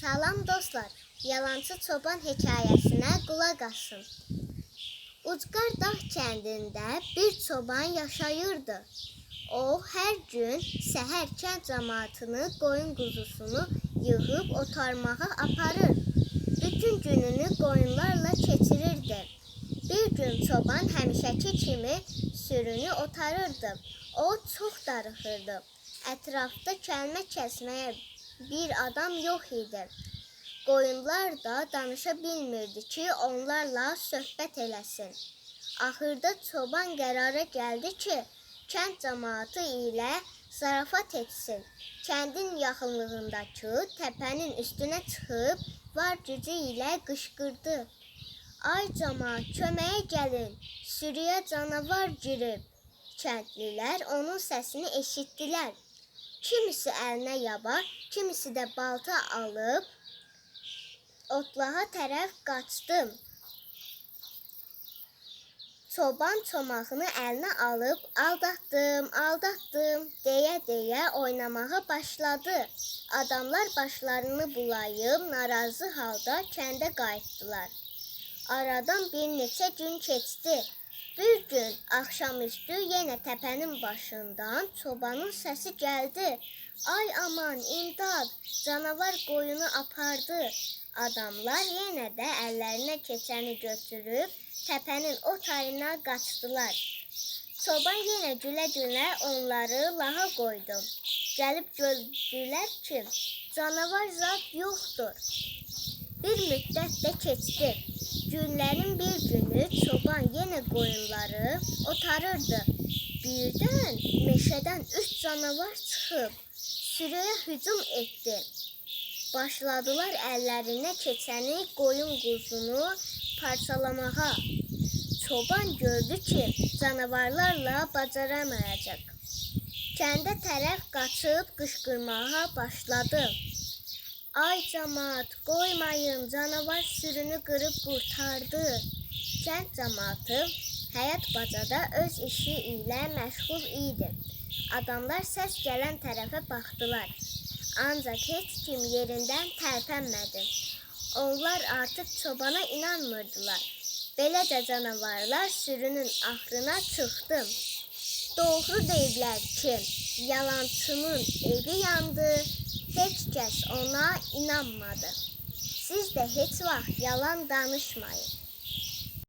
Salam dostlar. Yalancı çoban hekayəsinə qulaq asın. Ucqar dağ kəndində bir çoban yaşayırdı. O hər gün səhər kənd cəmaatını qoyun quzusunu yığıb otarmağa aparır. Bütün gününü qoyunlarla keçirirdi. Bir gün çoban həmişəki kimi sürünü otarırdı. O çox darıxırdı. Ətrafda kəlmə kəsməyə bir adam yox idi. Qoyunlar da danışa bilmirdi ki, onlarla söhbət eləsin. Axırda çoban qərara gəldi ki, kənd cəmaatı ilə zarafat etsin. Kəndin yaxınlığındakı təpənin üstünə çıxıb var gücü ilə qışqırdı. Ay cəmaat, köməyə gəlin. Sürüyə canavar girib. Kəndlilər onun səsini eşitdilər. Kimisi əlinə yaba, kimisi də balta alıb otlağa tərəf qaçdı. Çoban çomağını əlinə alıb aldatdım, aldatdım deyə-deyə oynamağa başladı. Adamlar başlarını bulayıb narazı halda kəndə qayıtdılar. Aradan bir neçə gün keçdi. Bir gün axşamüstü yenə təpənin başından çobanın səsi gəldi. Ay aman, imdad! Canavar qoyunu apardı. Adamlar yenə də əllərinə keçəni götürüb təpənin o tayına qaçdılar. Çoban yenə gülə-gülə onları lağa qoydu. Gəlib gördülər ki, canavar zat yoxdur. Bir müddət də keçdi. Günlərin bir günü çoban yenə qoyunları otarırdı. Birdən meşədən üç canavar çıxıb sürüyə hücum etdi. Başladılar əllərinə keçəni qoyun quzunu parçalamağa. Çoban gördü ki, canavarlarla bacaramayacaq. Kəndə tərəf qaçıb qışqırmağa başladı. Ay camaat, qoymayın, canavar sürünü qırıb qurtardı. Kənd camaatı həyat bacada öz işi ilə məşğul idi. Adamlar səs gələn tərəfə baxdılar. Ancaq heç kim yerindən tərpənmədi. Onlar artıq çobana inanmırdılar. Beləcə canavarlar sürünün axrına çıxdı. Doğru deyiblər ki, yalançının evi yandı, heç kəs ona inanmadı. Siz də heç vaxt yalan danışmayın.